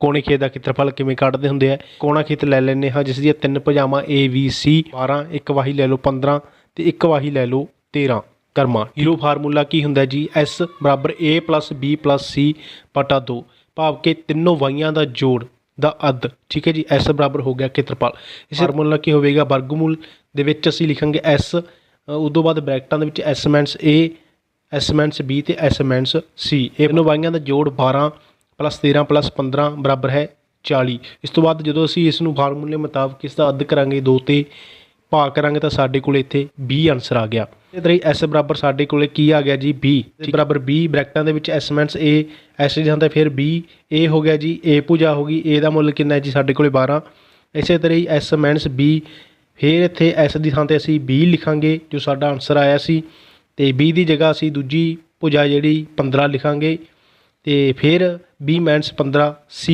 ਕੋਣੇ ਖੇਤ ਦਾ ਖੇਤਰਫਲ ਕਿਵੇਂ ਕੱਢਦੇ ਹੁੰਦੇ ਆ? ਕੋਣਾ ਖੇਤ ਲੈ ਲੈਂਦੇ ਹਾਂ ਜਿਸ ਦੀਆਂ ਤਿੰਨ ਭੁਜਾਵਾਂ A B C 12 ਇੱਕ ਵਾਹੀ ਲੈ ਲਓ 15 ਤੇ ਇੱਕ ਵਾਹੀ ਲੈ ਲਓ 13 ਕਰਮਾ। ਹੀਰੋ ਫਾਰਮੂਲਾ ਕੀ ਹੁੰਦਾ ਜੀ? S ਬਰਾਬਰ A plus B plus C ਬਟਾ 2 ਭਾਵ ਕਿ ਤਿੰਨੋਂ ਵਾਹੀਆਂ ਦਾ ਜੋੜ ਦਾ ਅੱਧ। ਠੀਕ ਹੈ ਜੀ? S ਬਰਾਬਰ ਹੋ ਗਿਆ ਖੇਤਰਫਲ। ਇਸ ਫਾਰਮੂਲਾ ਕੀ ਹੋਵੇਗਾ? ਵਰਗਮੂਲ ਦੇ ਵਿੱਚ ਅਸੀਂ ਲਿਖਾਂਗੇ S ਅ, ਉਦੋਂ ਬਾਅਦ ਬ੍ਰੈਕਟਾਂ ਦੇ ਵਿੱਚ S minus A S minus B ਤੇ S ਮਾਈਨਸ C ਇਹ ਤਿੰਨੋਂ ਵਾਹੀਆਂ ਦਾ ਜੋੜ 12 ਪਲੱਸ 13 ਪਲੱਸ 15 ਬਰਾਬਰ ਹੈ 40 ਇਸ ਤੋਂ ਬਾਅਦ ਜਦੋਂ ਅਸੀਂ ਇਸ ਨੂੰ ਫਾਰਮੂਲੇ ਮੁਤਾਬਕ ਇਸ ਦਾ ਅੱਧ ਕਰਾਂਗੇ 2 ਤੇ ਭਾਗ ਕਰਾਂਗੇ ਤਾਂ ਸਾਡੇ ਕੋਲ ਇੱਥੇ 20 ਆਨਸਰ ਆ ਗਿਆ। ਇਸੇ ਤਰ੍ਹਾਂ ਹੀ S ਬਰਾਬਰ ਸਾਡੇ ਕੋਲੇ ਕੀ ਆ ਗਿਆ ਜੀ? 20 ਬਰਾਬਰ 20 ਬ੍ਰੈਕਟਾਂ ਦੇ ਵਿੱਚ S ਮਾਈਨਸ A, S ਦੀ ਥਾਂ ਤੇ ਫਿਰ B A ਹੋ ਗਿਆ ਜੀ, A ਭੁਜਾ ਹੋ ਗਈ। A ਦਾ ਮੁੱਲ ਕਿੰਨਾ ਹੈ ਜੀ? ਸਾਡੇ ਕੋਲੇ 12 ਇਸੇ ਤਰ੍ਹਾਂ ਹੀ S ਮਾਈਨਸ B ਫਿਰ ਇੱਥੇ S ਦੀ ਥਾਂ ਤੇ ਅਸੀਂ 20 ਲਿਖਾਂਗੇ, ਜੋ ਸਾਡਾ ਆਨਸਰ ਆਇਆ ਸੀ। ਤੇ 20 ਦੀ ਜਗ੍ਹਾ ਅਸੀਂ ਦੂਜੀ ਭੁਜਾ ਜਿਹੜੀ 15 ਲਿਖਾਂਗੇ। ਅਤੇ ਫਿਰ 20 ਮਾਈਨਸ ਪੰਦਰਾਂ ਸੀ